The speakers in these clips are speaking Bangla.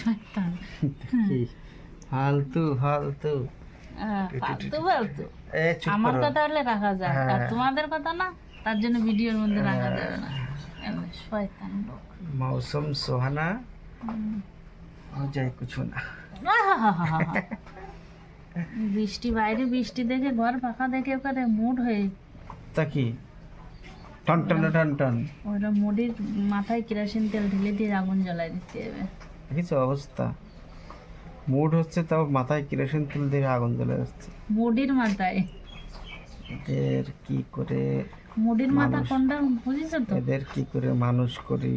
শয়তান। ফালতু ফালতু। ফালতু ফালতু। আমার কথা হলে রাখা যায় আর হ্যাঁ। তোমাদের কথা না তার জন্য ভিডিওর মধ্যে রাখা হ্যাঁ। যাবে না। শয়তান লোক। মৌসুম সোহানা ও যাই কিছু না। বৃষ্টি বাইরে বৃষ্টি দেখে ঘর ফাঁকা দেখে ওখানে মুড হয়ে তাকি টন টন টন টন ওরা মুডির মাথায় কেরোসিন তেল ঢেলে দিয়ে আগুন জ্বালায় দিতে হবে কিছু অবস্থা? মুড হচ্ছে তাও মাথায় কেরোসিন তেল দিয়ে আগুন জ্বলে যাচ্ছে। মুডির মাথায়? এদের কি করে মুডির মাথা কোনটা বুঝেছ তো? এদের কি করে মানুষ করি?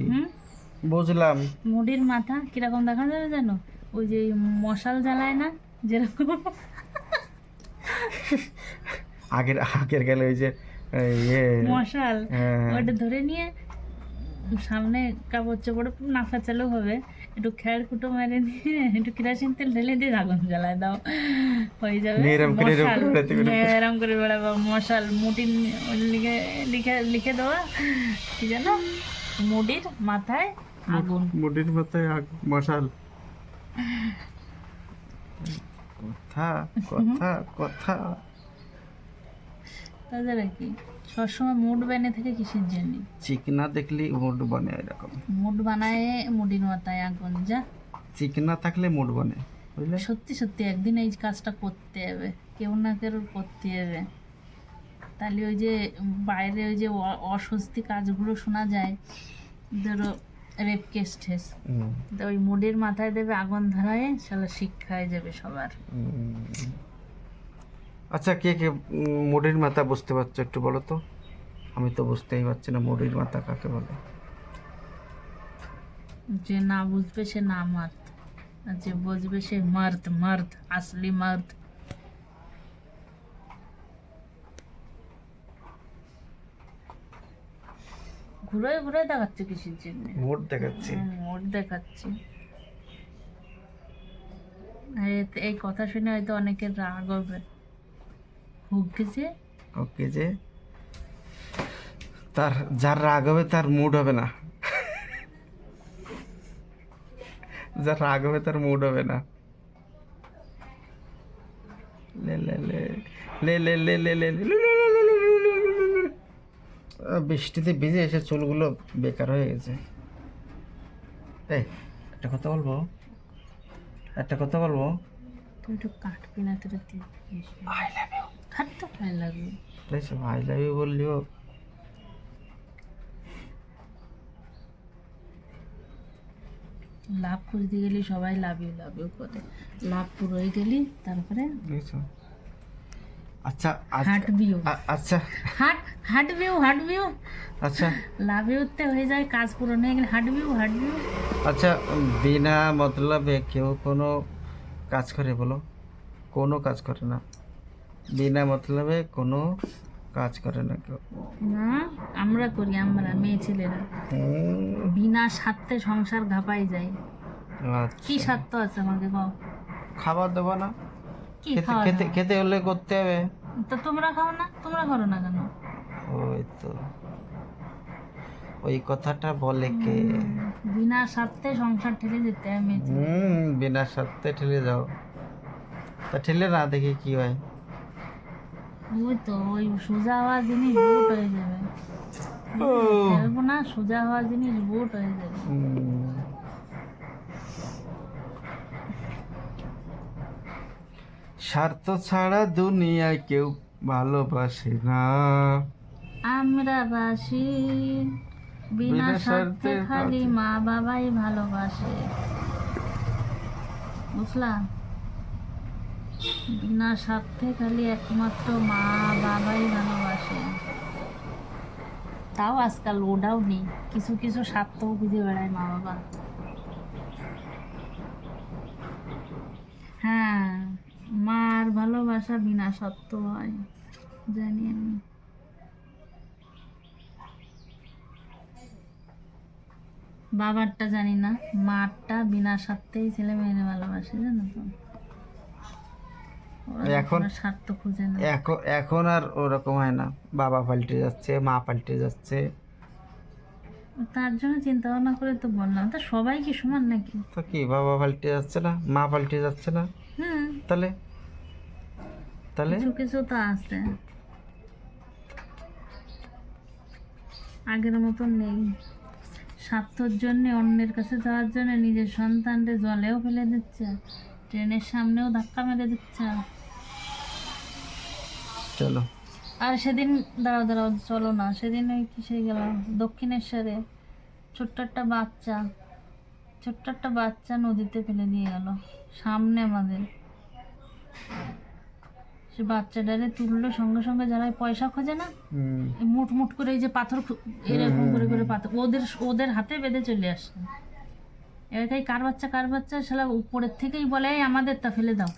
বুঝলাম। মুডির মাথা কীরকম দেখা যাবে জানো? ওই যে মশাল জ্বালায় না যেরকম। আগের আগের গেলে ওই যে এই ইয়ে মশাল হ্যাঁ, ওটা ধরে নিয়ে সামনে কাপড় চোপড় নাফা চালু হবে। একটু খেয়ার কুটো মেরে দিয়ে একটু কেরাসিন তেল ঢেলে দিয়ে আগুন জ্বালায় দাও। হয়ে যাবে। এরম করে। নিয়ে বেড়াবো মশাল মুটির লিখে লিখে লিখে দেওয়া। কি যেন? মুডির মাথায় আগুন। মুডির মাথায় আগ- মশাল। কথা কথা কথা। তাছাড়া কি সবসময় মুড বানিয়ে থাকে কিসের জন্য? চিকনা দেখলি মুড বনে এরকম। মুড বানায় মুডির মাথায় আগুন যা। চিকনা থাকলে মুড বনে বুঝলে? সত্যি সত্যি একদিন এই কাজটা করতে হবে। কেউ না কেউ করতে হবে। তাহলে ওই যে বাইরে ওই যে অস্বস্তি কাজগুলো শোনা যায় ধরো রেপ কেস ঠেস। তো ওই মুডের মাথায় দেবে আগুন ধরায় সালা শিক্ষা হয়ে যাবে সবার। আচ্ছা কে কে মুডির মাথা বুঝতে পারছ একটু বলো তো? আমি তো বুঝতেই পারছি না মুডির মাথা কাকে বলে। যে না বুঝবে সে না মার্দ আর যে বুঝবে সে মার্দ মার্দ আসলি মার্দ ঘুরে ঘুরে দেখাচ্ছে কিসের জন্য? মুড দেখাচ্ছি। মোট দেখাচ্ছে। এই কথা শুনে হয়তো অনেকের রাগ হবে। ভুগছে ওকে যে তার যার রাগ হবে তার মুড হবে না যার রাগ হবে তার মুড হবে না লে লে লে লে লে লে লে লে লে লে লে লে লে লে লে লে লে লে। আহ, বৃষ্টিতে ভিজে এসে চুলগুলো বেকার হয়ে গেছে এই একটা কথা বলব একটা কথা বলব তুই একটু কাটবি না তোর আই লাভ ইউ লাগবে। আই লাভ ইউ বললিও লাভ গেলে সবাই লাভিও লাভিও করে। লাভ পুরোই গেলি তারপরে আচ্ছা আচ্ছা হাঁটবিও। আচ্ছা। হাট হাঁটবিও হাঁটবিও। আচ্ছা। লাভিওতে হয়ে যায় কাজ হাঁটবিও হাঁটবিও। আচ্ছা বিনা মতলবে কেউ কোনো কাজ করে বলো? কোনো কাজ করে না। বিনা মতলবে কোনো কাজ করে না কেউ। না আমরা করি আমরা মেয়ে ছেলেরা। বিনা স্বার্থে সংসার ঘাপাই যায়। আচ্ছা। কি স্বার্থ আছে আমাকে কও খাবার দেবো না? খেতে খেতে হলে করতে হবে। তো তোমরা খাও না তোমরা করো না কেন? ওই তো। ওই কথাটা বলে কে? বিনা স্বার্থে সংসার ঠেলে যেতে হুম বিনা স্বার্থে ঠেলে যাও। তা ঠেলে না দেখি কি হয়। ওই তো ওই সোজা হওয়া জিনিস বুট হয়ে যাবে। ও। ফেলব না সোজা হওয়া জিনিস বুট হয়ে যাবে। স্বার্থ ছাড়া দুনিয়ায় কেউ ভালোবাসে না। আমরা বাসি বিনা স্বার্থে খালি মা বাবাই ভালোবাসে। বুঝলাম বিনা স্বার্থে খালি একমাত্র মা, বাবাই ভালোবাসে। তাও আজকাল ওটাও নেই। কিছু কিছু স্বার্থও খুঁজে বেড়ায় মা বাবা। হ্যাঁ মার ভালোবাসা বিনা সত্য হয়, জানি আমি। বাবারটা জানি না, মারটা বিনা স্বার্থেই ছেলে মেয়ের ভালোবাসে, জানো তো। এখন- স্বার্থ খুঁজে না। এখন এখন আর ওরকম হয় না। বাবা পাল্টে যাচ্ছে মা পাল্টে যাচ্ছে। তার জন্য চিন্তা ভাবনা করে তো বললাম। তা সবাই কি সমান নাকি? তো কি বাবা পাল্টে যাচ্ছে না মা পাল্টে যাচ্ছে না? হুম। তাহলে? তাহলে? কিছু কিছু তো আছে। আগের মতন নেই। স্বার্থর জন্য অন্যের কাছে যাওয়ার জন্য নিজের সন্তানকে জলেও ফেলে দিচ্ছে। ট্রেনের সামনেও ধাক্কা মেরে দিচ্ছে। চলো। আর সেদিন দাঁড়াও দাঁড়াও চলো না। সেদিন ওই কিসে গেল দক্ষিণেশ্বরে। ছোট্ট একটা বাচ্চা ছোট্ট একটা বাচ্চা নদীতে ফেলে দিয়ে গেল সামনে আমাদের। সে বাচ্চাটারে তুললো সঙ্গে সঙ্গে যারা পয়সা খোঁজে না মুট মুট করে এই যে পাথর এরকম করে করে পাথর ওদের ওদের হাতে বেঁধে চলে আসে এলাকায় কার বাচ্চা কার বাচ্চা শালা উপরের থেকেই বলে "এই আমাদের তা ফেলে দাও।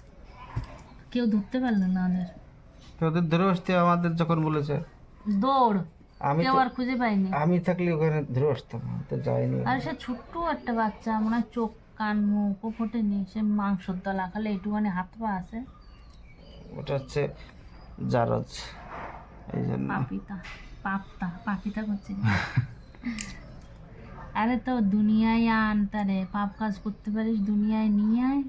কেউ ধরতে পারল না ওদের। তো ওদের ধরে আসতে আমাদের যখন বলেছে দৌড় আমি কেউ তো- আর খুঁজে পাইনি আমি থাকলে ওখানে ধরে আসতাম তো যাইনি। আর সে ছোট্ট একটা বাচ্চা মনে হয় চোখ কান মুখও ফোটেনি। সে মাংসর দলা খালে একটুখানি হাত পা আছে। ওটা হচ্ছে জারজ। এই জন্য। পাপিতা পাপতা পাপিতা করছে। আরে তো দুনিয়ায় আন তারে পাপ কাজ করতে পারিস দুনিয়ায় নিয়ে আয়।